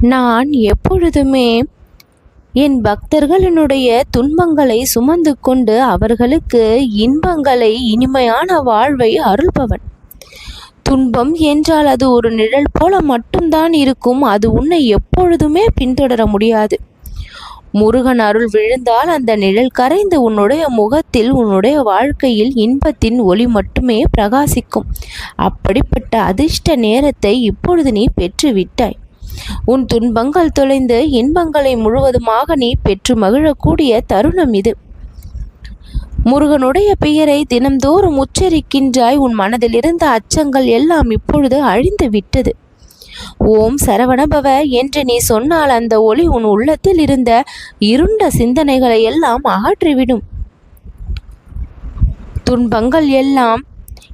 நான் எப்பொழுதுமே என் பக்தர்களினுடைய துன்பங்களை சுமந்து கொண்டு அவர்களுக்கு இன்பங்களை இனிமையான வாழ்வை அருள்பவன். துன்பம் என்றால் அது ஒரு நிழல் போல மட்டும்தான் இருக்கும். அது உன்னை எப்பொழுதுமே பின்தொடர முடியாது. முருகன் அருள் விழுந்தால் அந்த நிழல் கரைந்து உன்னுடைய முகத்தில் உன்னுடைய வாழ்க்கையில் இன்பத்தின் ஒளி மட்டுமே பிரகாசிக்கும். அப்படிப்பட்ட அதிர்ஷ்ட நேரத்தை இப்பொழுது நீ பெற்று விட்டாய் உன் துன்பங்கள் தொலைந்து இன்பங்களை முழுவதுமாக நீ பெற்று மகிழக்கூடிய தருணம் இது. முருகனுடைய பெயரை தினம்தோறும் உச்சரிக்கின்றாய். உன் மனதில் இருந்த அச்சங்கள் எல்லாம் இப்பொழுது அழிந்து விட்டது. ஓம் சரவணபவ என்று நீ சொன்னால் அந்த ஒளி உன் உள்ளத்தில் இருந்த இருண்ட சிந்தனைகளை எல்லாம் அகற்றிவிடும். துன்பங்கள் எல்லாம்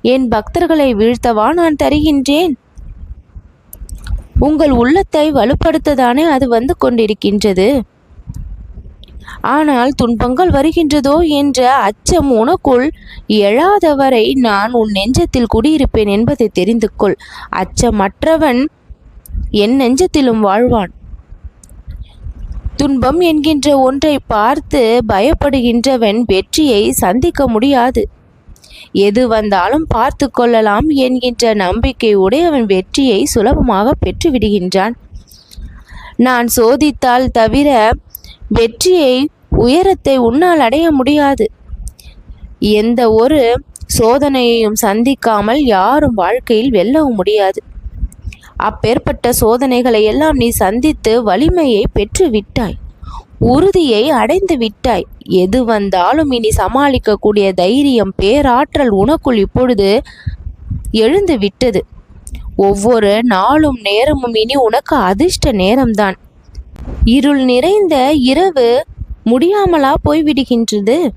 என் பக்தர்களை வீழ்த்தவா நான் தருகின்றேன். உங்கள் உள்ளத்தை வலுப்படுத்ததானே அது வந்து கொண்டிருக்கின்றது? ஆனால் துன்பங்கள் வருகின்றதோ என்ற அச்சம் உனக்குள் எழாதவரை நான் உன் நெஞ்சத்தில் குடியிருப்பேன் என்பதை தெரிந்து கொள் அச்சமற்றவன் என் நெஞ்சத்திலும் வாழ்வான். துன்பம் என்கின்ற ஒன்றை பார்த்து பயப்படுகின்றவன் வெற்றியை சந்திக்க முடியாது. எது வந்தாலும் பார்த்து கொள்ளலாம் என்கின்ற நம்பிக்கை உடையவன் வெற்றியை சுலபமாக பெற்று விடுகின்றான் நான் சோதித்தால் தவிர வெற்றியை உயரத்தை உன்னால் அடைய முடியாது. எந்த ஒரு சோதனையையும் சந்திக்காமல் யாரும் வாழ்க்கையில் வெல்லவும் முடியாது. அப்பேற்பட்ட சோதனைகளை எல்லாம் நீ சந்தித்து வலிமையை பெற்று விட்டாய் உறுதியை அடைந்து விட்டாய். எது வந்தாலும் இனி சமாளிக்கக்கூடிய தைரியம் பேராற்றல் உனக்குள் இப்பொழுது எழுந்து விட்டது. ஒவ்வொரு நாளும் நேரமும் இனி உனக்கு அதிர்ஷ்ட நேரம்தான். இருள் நிறைந்த இரவு முடியாமலா போய்விடுகின்றது?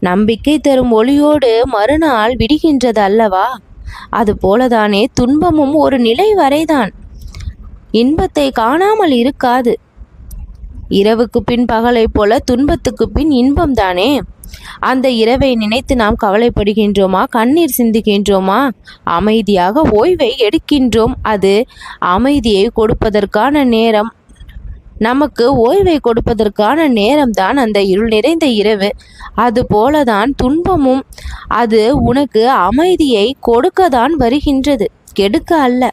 நம்பிக்கை தரும் ஒளியோடு மறுநாள் விடுகின்றது அல்லவா அது போலதானே துன்பமும் ஒரு நிலை வரைதான். இன்பத்தை காணாமல் இருக்காது. இரவுக்கு பின் பகலைப் போல துன்பத்துக்கு பின் இன்பம் தானே அந்த இரவை நினைத்து நாம் கவலைப்படுகின்றோமா? கண்ணீர் சிந்துகின்றோமா? அமைதியாக ஓய்வை எடுக்கின்றோம். அது அமைதியை கொடுப்பதற்கான நேரம். நமக்கு ஓய்வை கொடுப்பதற்கான நேரம்தான் அந்த இருள் நிறைந்த இரவு. அது போலதான் துன்பமும். அது உனக்கு அமைதியை கொடுக்கத்தான் வருகின்றது. கெடுக்க அல்ல.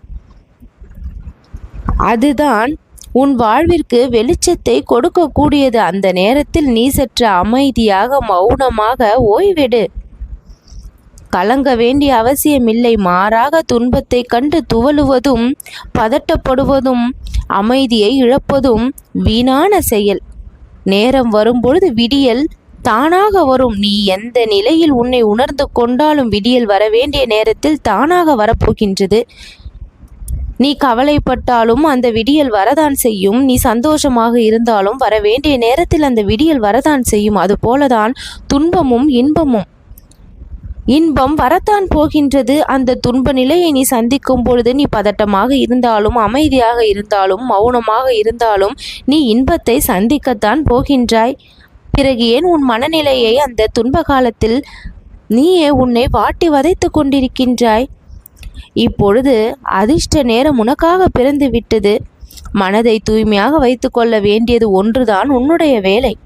அதுதான் உன் வாழ்விற்கு வெளிச்சத்தை கொடுக்கக்கூடியது அந்த நேரத்தில் நீ சற்று அமைதியாக மௌனமாக ஓய்வெடு. கலங்க வேண்டிய அவசியமில்லை. மாறாக துன்பத்தை கண்டு துவலுவதும் பதட்டப்படுவதும் அமைதியை இழப்பதும் வீணான செயல். நேரம் வரும்பொழுது விடியல் தானாக வரும். நீ எந்த நிலையில் உன்னை உணர்ந்து கொண்டாலும் விடியல் வர வேண்டிய நேரத்தில் தானாக வரப்போகின்றது. நீ கவலைப்பட்டாலும் அந்த விடியல் வரதான் செய்யும். நீ சந்தோஷமாக இருந்தாலும் வர வேண்டிய நேரத்தில் அந்த விடியல் வரதான் செய்யும். அதுபோலதான் துன்பமும் இன்பமும். இன்பம் வரத்தான் போகின்றது. அந்த துன்ப நிலையை நீ சந்திக்கும் பொழுது நீ பதட்டமாக இருந்தாலும் அமைதியாக இருந்தாலும் மௌனமாக இருந்தாலும் நீ இன்பத்தை சந்திக்கத்தான் போகின்றாய். பிறகு ஏன் உன் மனநிலையை அந்த துன்ப காலத்தில் நீயே உன்னை வாட்டி வதைத்து கொண்டிருக்கின்றாய்? இப்பொழுது அதிர்ஷ்ட நேரம் உனக்காக பிறந்து விட்டது. மனதை தூய்மையாக வைத்து கொள்ள வேண்டியது ஒன்றுதான் உன்னுடைய வேலை.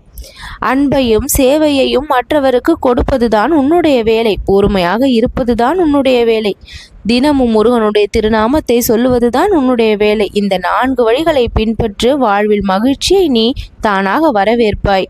அன்பையும் சேவையையும் மற்றவருக்கு கொடுப்பதுதான் உன்னுடைய வேலை. பொறுமையாக இருப்பதுதான் உன்னுடைய வேலை. தினமும் முருகனுடைய திருநாமத்தை சொல்லுவதுதான் உன்னுடைய வேலை. இந்த நான்கு வழிகளை பின்பற்று வாழ்வில் மகிழ்ச்சியை நீ தானாக வரவேற்பாய்.